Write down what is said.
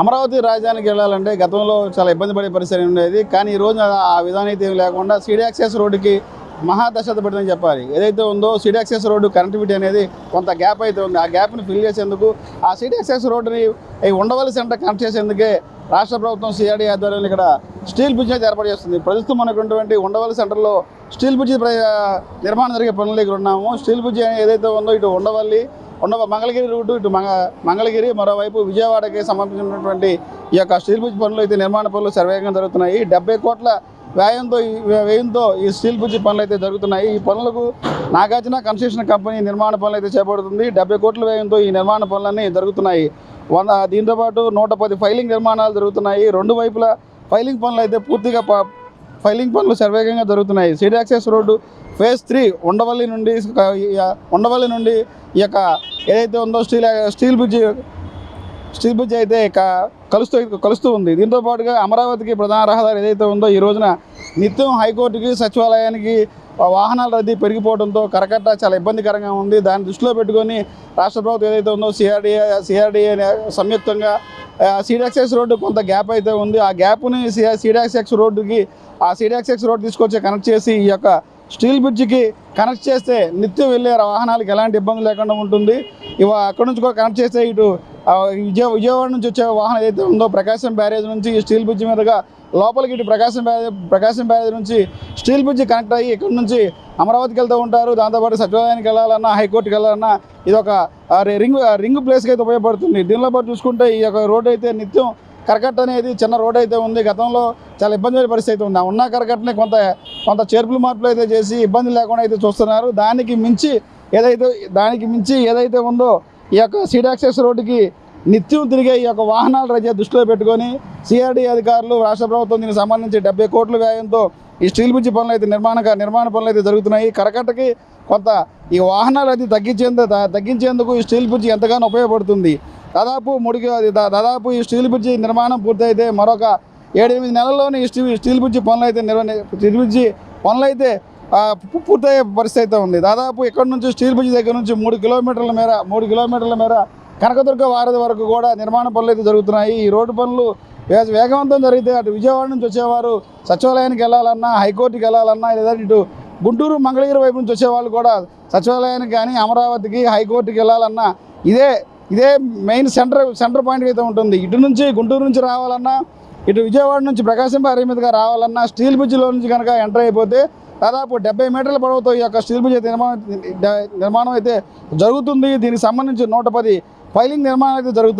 అమరావతి రాజధానికి వెళ్ళాలంటే గతంలో చాలా ఇబ్బంది పడే పరిస్థితి ఉండేది. కానీ ఈ రోజు ఆ విధానం అయితే లేకుండా సీడీ యాక్సెస్ రోడ్డుకి మహాదశత పడిందని చెప్పాలి. ఏదైతే ఉందో సిటీ యాక్సెస్ రోడ్డు కనెక్టివిటీ అనేది కొంత గ్యాప్ అయితే ఉంది. ఆ గ్యాప్ని ఫిల్ చేసేందుకు ఆ సిటీ యాక్సెస్ రోడ్డుని ఉండవల్లి సెంటర్ కనెక్ట్ చేసేందుకే రాష్ట్ర ప్రభుత్వం సిఆర్డీ ఆధ్వర్యంలో ఇక్కడ స్టీల్ బ్రిడ్జ్ అయితే ఏర్పాటు చేస్తుంది. ప్రస్తుతం మనకున్నటువంటి ఉండవల్లి సెంటర్లో స్టీల్ బ్రిడ్జ్ ప్ర- నిర్మాణం జరిగే పనులు దగ్గర ఉన్నాము. స్టీల్ బ్రిడ్జ్ అనేది ఏదైతే ఉందో ఇటు ఉండవల్లి ఉండవ మంగళగిరి రూటు ఇటు మంగ మంగళగిరి మరోవైపు విజయవాడకి సంబంధించినటువంటి ఈ యొక్క స్టీల్ బ్రిడ్జ్ పనులు అయితే నిర్మాణ పనులు సర్వేగంగా జరుగుతున్నాయి. డెబ్బై కోట్ల వ్యయంతో వ్యయంతో ఈ స్టీల్ బ్రిడ్జ్ పనులు అయితే జరుగుతున్నాయి. ఈ పనులకు నాగార్జున కన్స్ట్రక్షన్ కంపెనీ నిర్మాణ పనులు అయితే చేపడుతుంది. డెబ్బై కోట్ల వ్యయంతో ఈ నిర్మాణ పనులన్నీ జరుగుతున్నాయి. వంద దీంతో పాటు నూట పది ఫైలింగ్ నిర్మాణాలు జరుగుతున్నాయి. రెండు వైపులా ఫైలింగ్ పనులు అయితే పూర్తిగా ప- ఫైలింగ్ పనులు సర్వేగంగా జరుగుతున్నాయి. City access road phase three Undavalli నుండి ఉండవల్లి నుండి ఈ యొక్క ఏదైతే ఉందో steel steel bridge steel bridge అయితే క- కలుస్తూ కలుస్తూ ఉంది. దీంతో పాటుగా అమరావతికి ప్రధాన రహదారి ఏదైతే ఉందో ఈ రోజున నిత్యం హైకోర్టుకి సచివాలయానికి వాహనాల రద్దీ పెరిగిపోవడంతో కరకట్ట చాలా ఇబ్బందికరంగా ఉంది. దాన్ని దృష్టిలో పెట్టుకొని రాష్ట్ర ప్రభుత్వం ఏదైతే ఉందో సిఆర్డీఏ సిఆర్డీఏ సంయుక్తంగా సిడాక్సెక్స్ రోడ్డు కొంత గ్యాప్ అయితే ఉంది. ఆ గ్యాప్ని సిడాక్సెక్స్ రోడ్డుకి ఆ సిడాక్సెక్స్ రోడ్డు తీసుకొచ్చి కనెక్ట్ చేసి ఈ యొక్క స్టీల్ బ్రిడ్జికి కనెక్ట్ చేస్తే నిత్యం వెళ్ళే వాహనాలకు ఎలాంటి ఇబ్బంది లేకుండా ఉంటుంది. ఇవ అక్కడ నుంచి కూడా కనెక్ట్ చేస్తే ఇటు విజయ విజయవాడ నుంచి వచ్చే వాహనం ఏదైతే ఉందో ప్రకాశం బ్యారేజ్ నుంచి ఈ స్టీల్ బ్రిడ్జ్ మీదుగా లోపలికి ఇటు ప్రకాశం బ్యారేజ్ ప్రకాశం బ్యారేజ్ నుంచి స్టీల్ బ్రిడ్జ్ కనెక్ట్ అయ్యి ఇక్కడ నుంచి అమరావతికి వెళ్తూ ఉంటారు. దాంతోపాటు సచివాలయానికి వెళ్ళాలన్నా హైకోర్టుకి వెళ్ళాలన్నా ఇది ఒక రింగ్ రింగ్ ప్లేస్కి అయితే ఉపయోగపడుతుంది. దీనిలో పాటు చూసుకుంటే ఈ యొక్క రోడ్ అయితే నిత్యం కరకట్ట అనేది చిన్న రోడ్ అయితే ఉంది. గతంలో చాలా ఇబ్బంది పడే పరిస్థితి ఉంది. ఉన్న కరకట్టని కొంత కొంత చేర్పులు మార్పులు అయితే చేసి ఇబ్బంది లేకుండా అయితే చూస్తున్నారు. దానికి మించి ఏదైతే దానికి మించి ఏదైతే ఉందో ఈ యొక్క సీడ్ యాక్సెస్ రోడ్డుకి నిత్యం తిరిగే ఈ యొక్క వాహనాల రజ దృష్టిలో పెట్టుకొని సిఆర్డీ అధికారులు రాష్ట్ర ప్రభుత్వం దీనికి సంబంధించి డెబ్బై కోట్ల వ్యయంతో ఈ స్టీల్ బ్రిడ్జ్ పనులు అయితే నిర్మాణ నిర్మాణ పనులు అయితే జరుగుతున్నాయి. కరకట్టకి కొంత ఈ వాహనాలు అయితే తగ్గించేందుకు తగ్గించేందుకు ఈ స్టీల్ బ్రిడ్జ్ ఎంతగానో ఉపయోగపడుతుంది. దాదాపు ముడికి దాదాపు ఈ స్టీల్ బ్రిడ్జ్ నిర్మాణం పూర్తయితే మరొక ఏడెనిమిది నెలల్లోనే ఈ స్టీల్ స్టీల్ బ్రిడ్జ్ పనులు అయితే నిర్వహణ స్టీల్ బ్రిడ్జ్ పనులు అయితే పూర్తయ్యే పరిస్థితి అయితే ఉంది. దాదాపు ఇక్కడ నుంచి స్టీల్ బ్రిడ్జ్ దగ్గర నుంచి మూడు కిలోమీటర్ల మేర మూడు కిలోమీటర్ల మేర కనకదుర్గ వారధి వరకు కూడా నిర్మాణ పనులు అయితే జరుగుతున్నాయి. ఈ రోడ్డు పనులు వేగవంతం జరిగితే అటు విజయవాడ నుంచి వచ్చేవారు సచివాలయానికి వెళ్ళాలన్నా హైకోర్టుకి వెళ్ళాలన్నా లేదంటే ఇటు గుంటూరు మంగళగిరి వైపు నుంచి వచ్చేవాళ్ళు కూడా సచివాలయానికి కానీ అమరావతికి హైకోర్టుకి వెళ్ళాలన్నా ఇదే ఇదే మెయిన్ సెంటర్ సెంటర్ పాయింట్ అయితే ఉంటుంది. ఇటు నుంచి గుంటూరు నుంచి రావాలన్నా ఇటు విజయవాడ నుంచి ప్రకాశం బారి మీదుగా రావాలన్నా స్టీల్ బ్రిడ్జ్లో నుంచి కనుక ఎంటర్ అయిపోతే దాదాపు డెబ్బై మీటర్ల పొడవుతో ఈ యొక్క స్టీల్ బ్రిడ్జ్ నిర్మాణం నిర్మాణం అయితే జరుగుతుంది. దీనికి సంబంధించి నూట ఫైలింగ్ నిర్మాణం అయితే జరుగుతుంది.